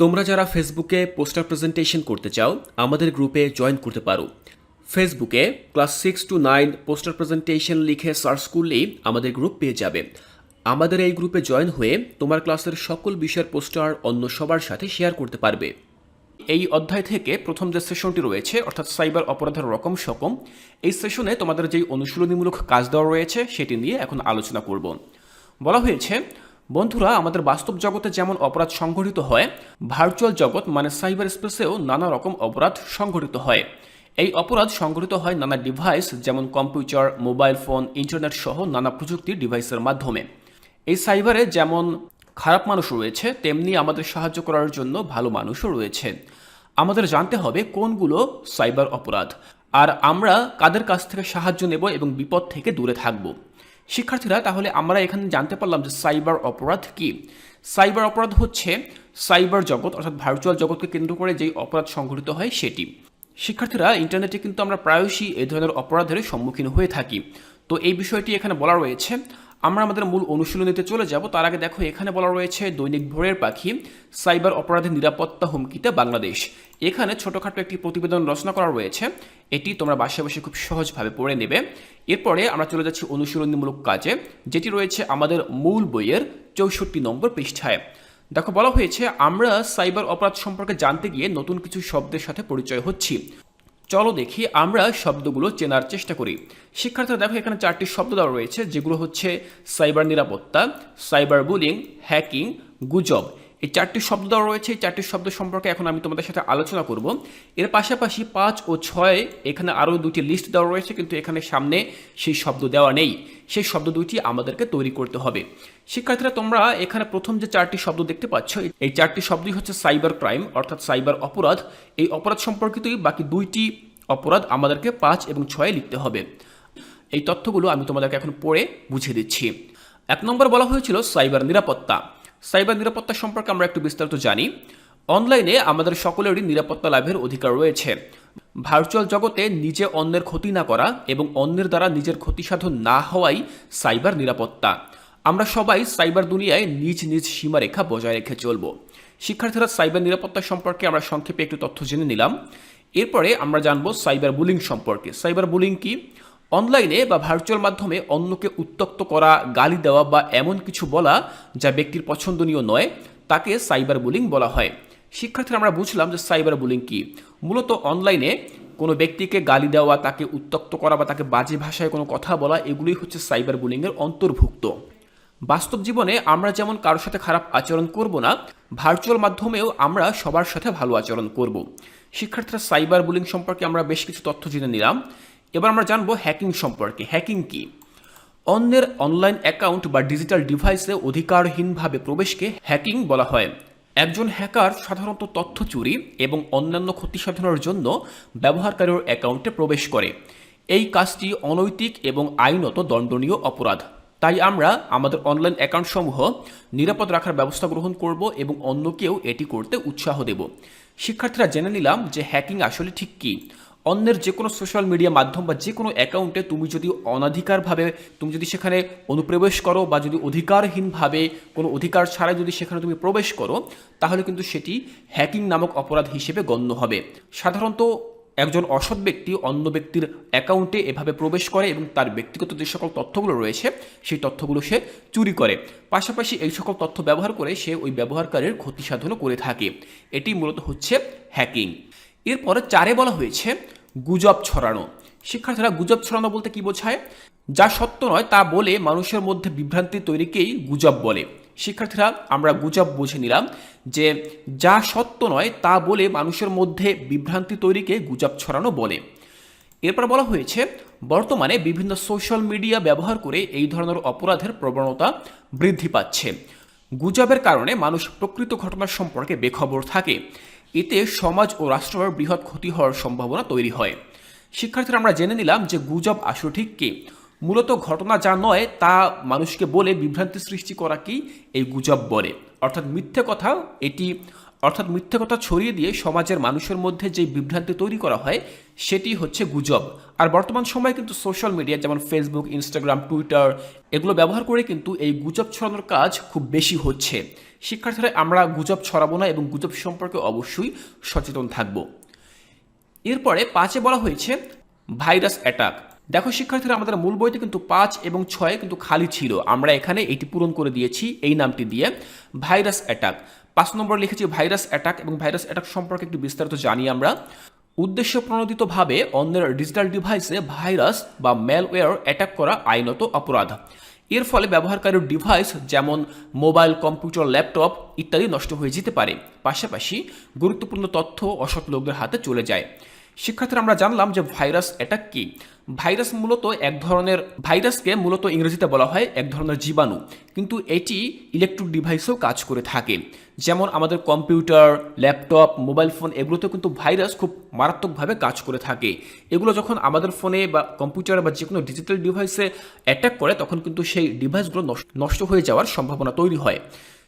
তোমরা যারা ফেসবুকে পোস্টার প্রেজেন্টেশন করতে চাও, আমাদের গ্রুপে জয়েন করতে পারো। ফেসবুকে class six to nine poster presentation লিখে সার্চ করলেই আমাদের গ্রুপ পেয়ে যাবে। আমাদের এই গ্রুপে জয়েন হয়ে তোমার ক্লাসের সকল বিষয়ের পোস্টার অন্য সবার সাথে শেয়ার করতে পারবে। এই অধ্যায় থেকে প্রথম যে সেশনটি রয়েছে, অর্থাৎ সাইবার অপরাধের রকম সকম এই সেশনে তোমাদের যেই অনুশীলনীমূলক কাজ দেওয়া রয়েছে, সেটি নিয়ে এখন আলোচনা করব। বলা হয়েছে বন্ধুরা, আমাদের বাস্তব জগতে যেমন অপরাধ সংঘটিত হয় ভার্চুয়াল জগৎ মানে সাইবার স্পেসেও নানা রকম অপরাধ সংঘটিত হয়। এই অপরাধ সংঘটিত হয় নানা ডিভাইস যেমন কম্পিউটার মোবাইল ফোন ইন্টারনেট সহ নানা প্রযুক্তির ডিভাইসের মাধ্যমে। এই সাইবারে যেমন খারাপ মানুষ রয়েছে, তেমনি আমাদের সাহায্য করার জন্য ভালো মানুষও রয়েছে। আমাদের জানতে হবে কোনগুলো সাইবার অপরাধ, আর আমরা কাদের কাছ থেকে সাহায্য নেব এবং বিপদ থেকে দূরে থাকব। শিক্ষার্থীরা, তাহলে আমরা এখানে জানতে পারলাম যে সাইবার অপরাধ কি? সাইবার অপরাধ হচ্ছে সাইবার জগৎ, অর্থাৎ ভার্চুয়াল জগৎকে কেন্দ্র করে যেই অপরাধ সংঘটিত হয় সেটি। শিক্ষার্থীরা, ইন্টারনেটে কিন্তু আমরা প্রায়শই এই ধরনের অপরাধের সম্মুখীন হয়ে থাকি। তো এই বিষয়টি এখানে বলা রয়েছে। আমরা আমাদের মূল অনুশীলনীতে চলে যাব। তার আগে দেখো, এখানে বলা রয়েছে দৈনিক ভোরের পাখি, সাইবার অপরাধের নিরাপত্তা হুমকিতে বাংলাদেশ। এখানে ছোটোখাটো একটি প্রতিবেদন রচনা করা রয়েছে। এটি তোমরা বাসে বসে খুব সহজভাবে পড়ে নেবে। এরপরে আমরা চলে যাচ্ছি অনুশীলনীমূলক কাজে, যেটি রয়েছে আমাদের মূল বইয়ের চৌষট্টি নম্বর পৃষ্ঠায়। দেখো, বলা হয়েছে, আমরা সাইবার অপরাধ সম্পর্কে জানতে গিয়ে নতুন কিছু শব্দের সাথে পরিচয় হচ্ছি। চলো দেখি আমরা শব্দগুলো চেনার চেষ্টা করি। শিক্ষার্থীরা দেখো এখানে চারটি শব্দ দেওয়া রয়েছে, যেগুলো হচ্ছে সাইবার নিরাপত্তা সাইবার বুলিং হ্যাকিং গুজব। এই চারটি শব্দ দেওয়া রয়েছে, এই চারটি শব্দ সম্পর্কে এখন আমি তোমাদের সাথে আলোচনা করব। এর পাশাপাশি পাঁচ ও ছয়, এখানে আরও দুটি লিস্ট দেওয়া রয়েছে, কিন্তু এখানে সামনে সেই শব্দ দেওয়া নেই। সেই শব্দ দুইটি আমাদেরকে তৈরি করতে হবে। শিক্ষার্থীরা, তোমরা এখানে প্রথম যে চারটি শব্দ দেখতে পাচ্ছ, এই চারটি শব্দই হচ্ছে সাইবার ক্রাইম অর্থাৎ সাইবার অপরাধ। এই অপরাধ সম্পর্কিতই বাকি দুইটি অপরাধ আমাদেরকে পাঁচ এবং ছয়ে লিখতে হবে। এই তথ্যগুলো আমি তোমাদেরকে এখন পড়ে বুঝিয়ে দিচ্ছি। এক নম্বর বলা হয়েছিল সাইবার নিরাপত্তা। সাইবার নিরাপত্তা সম্পর্কে আমরা একটু বিস্তারিত জানি। অনলাইনে আমাদের সকলেরই নিরাপত্তা লাভের অধিকার রয়েছে। ভার্চুয়াল জগতে নিজে অন্যের ক্ষতি না করা এবং অন্যের দ্বারা নিজের ক্ষতি সাধন না হওয়াই সাইবার নিরাপত্তা। আমরা সবাই সাইবার দুনিয়ায় নিজ নিজ সীমারেখা বজায় রেখে চলব। শিক্ষার্থীরা সাইবার নিরাপত্তা সম্পর্কে আমরা সংক্ষেপে একটু তথ্য জেনে নিলাম। এরপরে আমরা জানব সাইবার বুলিং সম্পর্কে। সাইবার বুলিং কি? অনলাইনে বা ভার্চুয়াল মাধ্যমে অন্যকে উত্তক্ত করা, গালি দেওয়া বা এমন কিছু বলা যা ব্যক্তির পছন্দনীয় নয়, তাকে সাইবার বুলিং বলা হয়। শিক্ষার্থীরা আমরা বুঝলাম যে সাইবার বুলিং কি। মূলত অনলাইনে কোনো ব্যক্তিকে গালি দেওয়া, তাকে উত্তক্ত করা বা তাকে বাজে ভাষায় কোনো কথা বলা, এগুলোই হচ্ছে সাইবার বুলিংয়ের অন্তর্ভুক্ত। বাস্তব জীবনে আমরা যেমন কারোর সাথে খারাপ আচরণ করব না, ভার্চুয়াল মাধ্যমেও আমরা সবার সাথে ভালো আচরণ করব। শিক্ষার্থীরা সাইবার বুলিং সম্পর্কে আমরা বেশ কিছু তথ্য জেনে নিলাম। এবার আমরা জানব হ্যাকিং সম্পর্কে। হ্যাকিং কি? অন্যের অনলাইন অ্যাকাউন্ট বা ডিজিটাল ডিভাইসে অধিকারহীনভাবে প্রবেশকে হ্যাকিং বলা হয়। একজন হ্যাকার সাধারণত তথ্য চুরি এবং অন্যান্য ক্ষতি সাধনের জন্য ব্যবহারকারীর অ্যাকাউন্টে প্রবেশ করে। এই কাজটি অনৈতিক এবং আইনত দণ্ডনীয় অপরাধ। তাই আমরা আমাদের অনলাইন অ্যাকাউন্টসমূহ নিরাপদ রাখার ব্যবস্থা গ্রহণ করব এবং অন্যকেও এটি করতে উৎসাহ দেব। শিক্ষার্থীরা জেনে নিলাম যে হ্যাকিং আসলে ঠিক কী। অন্যের যে কোনো সোশ্যাল মিডিয়া মাধ্যম বা যে কোনো অ্যাকাউন্টে তুমি যদি অনাধিকারভাবে, তুমি যদি সেখানে অনুপ্রবেশ করো বা যদি অধিকারহীনভাবে, কোনো অধিকার ছাড়াই যদি সেখানে তুমি প্রবেশ করো, তাহলে কিন্তু সেটি হ্যাকিং নামক অপরাধ হিসেবে গণ্য হবে। সাধারণত একজন অসৎ ব্যক্তি অন্য ব্যক্তির অ্যাকাউন্টে এভাবে প্রবেশ করে এবং তার ব্যক্তিগত যে সকল তথ্যগুলো রয়েছে, সেই তথ্যগুলো সে চুরি করে। পাশাপাশি এই সকল তথ্য ব্যবহার করে সে ওই ব্যবহারকারীর ক্ষতি সাধনও করে থাকে। এটি মূলত হচ্ছে হ্যাকিং এরপরে চারে বলা হয়েছে গুজব ছড়ানো। শিক্ষার্থীরা গুজব ছড়ানো বলতে কি বোঝায়? যা সত্য নয় তা বলে মানুষের মধ্যে বিভ্রান্তি তৈরিকেই গুজব বলে। শিক্ষার্থীরা, আমরা গুজব বুঝে নিলাম যে যা সত্য নয় তা বলে মানুষের মধ্যে বিভ্রান্তি তৈরিকে গুজব ছড়ানো বলে। এরপর বলা হয়েছে, বর্তমানে বিভিন্ন সোশ্যাল মিডিয়া ব্যবহার করে এই ধরনের অপরাধের প্রবণতা বৃদ্ধি পাচ্ছে। গুজবের কারণে মানুষ প্রকৃত ঘটনা সম্পর্কে বেখবর থাকে। এতে সমাজ ও রাষ্ট্রের বৃহৎ ক্ষতি হওয়ার সম্ভাবনা তৈরি হয়। শিক্ষার্থীরা আমরা জেনে নিলাম যে গুজব আসলে ঠিক কি? মূলত ঘটনা যা নয়, তা মানুষকে বলে বিভ্রান্তি সৃষ্টি করা কি? এই গুজব বলে। অর্থাৎ মিথ্যে কথা, এটি অর্থাৎ মিথ্যে কথা ছড়িয়ে দিয়ে সমাজের মানুষের মধ্যে যে বিভ্রান্তি তৈরি করা হয়, সেটি হচ্ছে গুজব। আর বর্তমান সময়ে কিন্তু সোশ্যাল মিডিয়া যেমন ফেসবুক ইনস্টাগ্রাম টুইটার এগুলো ব্যবহার করে কিন্তু এই গুজব ছড়ানোর কাজ খুব বেশি হচ্ছে। শিক্ষার্থীরা, আমরা গুজব ছড়াবো না এবং গুজব সম্পর্কে অবশ্যই সচেতন থাকব। এরপরে পাঁচে বলা হয়েছে, ভাইরাস অ্যাটাক দেখো শিক্ষার্থীরা, আমাদের মূল বইতে কিন্তু পাঁচ এবং ছয় কিন্তু খালি ছিল। আমরা এখানে এটি পূরণ করে দিয়েছি, এই নামটি দিয়ে, ভাইরাস অ্যাটাক পাঁচ নম্বর লিখেছি ভাইরাস অ্যাটাক এবং ভাইরাস অ্যাটাক সম্পর্কে একটু বিস্তারিত জানি আমরা। উদ্দেশ্য প্রণোদিতভাবে অন্যের ডিজিটাল ডিভাইসে ভাইরাস বা ম্যালওয়্যার অ্যাটাক করা আইনত অপরাধ। এর ফলে ব্যবহারকারীর ডিভাইস যেমন মোবাইল, কম্পিউটার, ল্যাপটপ ইত্যাদি নষ্ট হয়ে যেতে পারে। পাশাপাশি গুরুত্বপূর্ণ তথ্য অসৎ লোকদের হাতে চলে যায়। শিক্ষার্থীরা আমরা জানলাম যে ভাইরাস অ্যাটাক কি? ভাইরাস মূলত এক ধরনের, ভাইরাসকে মূলত ইংরেজিতে বলা হয় এক ধরনের জীবাণু। কিন্তু এটি ইলেকট্রিক ডিভাইসেও কাজ করে থাকে। যেমন আমাদের কম্পিউটার, ল্যাপটপ, মোবাইল ফোন এগুলোতে কিন্তু ভাইরাস খুব মারাত্মকভাবে কাজ করে থাকে। এগুলো যখন আমাদের ফোনে বা কম্পিউটার বা যে কোনো ডিজিটাল ডিভাইসে অ্যাটাক করে, তখন কিন্তু সেই ডিভাইসগুলো নষ্ট হয়ে যাওয়ার সম্ভাবনা তৈরি হয়।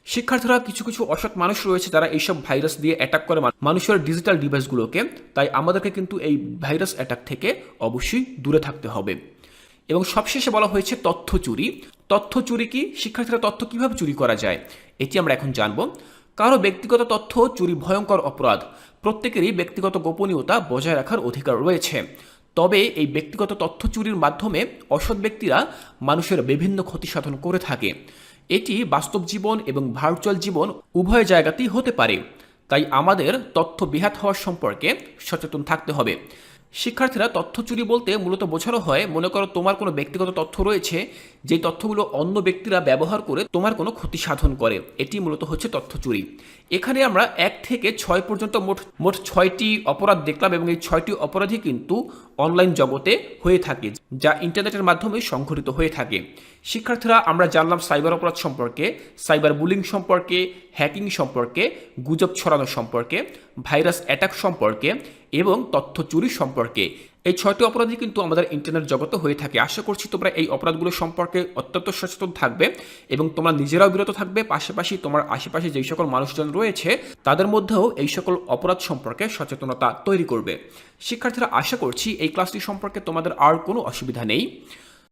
শিক্ষার্থীরা কিছু কিছু অসৎ মানুষ রয়েছে যারা এইসব ভাইরাস দিয়ে অ্যাটাক করে মানুষের ডিজিটাল ডিভাইসগুলোকে তাই আমাদেরকে কিন্তু এই ভাইরাস অ্যাটাক থেকে অবশ্যই দূরে থাকতে হবে। এবং সবশেষে বলা হয়েছে তথ্য চুরি। তথ্য চুরি কি? শিক্ষার্থীরা তথ্য কীভাবে চুরি করা যায়? এটি আমরা এখন জানব। কারও ব্যক্তিগত তথ্য চুরি ভয়ঙ্কর অপরাধ। প্রত্যেকেরই ব্যক্তিগত গোপনীয়তা বজায় রাখার অধিকার রয়েছে। তবে এই ব্যক্তিগত তথ্য চুরির মাধ্যমে অসৎ ব্যক্তিরা মানুষের বিভিন্ন ক্ষতি সাধন করে থাকে। এটি বাস্তব জীবন এবং ভার্চুয়াল জীবন উভয় জায়গাতেই হতে পারে। তাই আমাদের তথ্য বিহাত হওয়ার সম্পর্কে সচেতন থাকতে হবে। শিক্ষার্থীরা তথ্য চুরি বলতে মূলত বোঝানো হয়, মনে করো তোমার কোনো ব্যক্তিগত তথ্য রয়েছে যেই তথ্যগুলো অন্য ব্যক্তিরা ব্যবহার করে তোমার কোনো ক্ষতি সাধন করে। এটি মূলত হচ্ছে তথ্য চুরি। এখানে আমরা এক থেকে ছয় পর্যন্ত মোট মোট ছয়টি অপরাধ দেখলাম এবং এই ছয়টি অপরাধই কিন্তু অনলাইন জগতে হয়ে থাকে, যা ইন্টারনেটের মাধ্যমে সংঘটিত হয়ে থাকে। শিক্ষার্থীরা, আমরা জানলাম সাইবার অপরাধ সম্পর্কে, সাইবার বুলিং সম্পর্কে, হ্যাকিং সম্পর্কে, গুজব ছড়ানো সম্পর্কে, ভাইরাস অ্যাটাক সম্পর্কে এবং তথ্য চুরি সম্পর্কে। এই ছয়টি অপরাধই কিন্তু আমাদের ইন্টারনেট জগতে হয়ে থাকে। আশা করছি তোমরা এই অপরাধগুলো সম্পর্কে অত্যন্ত সচেতন থাকবে এবং তোমরা নিজেরাও বিরত থাকবে। পাশাপাশি তোমার আশেপাশে যেই সকল মানুষজন রয়েছে, তাদের মধ্যেও এই সকল অপরাধ সম্পর্কে সচেতনতা তৈরি করবে। শিক্ষার্থীরা, আশা করছি এই ক্লাসটি সম্পর্কে তোমাদের আর কোনো অসুবিধা নেই।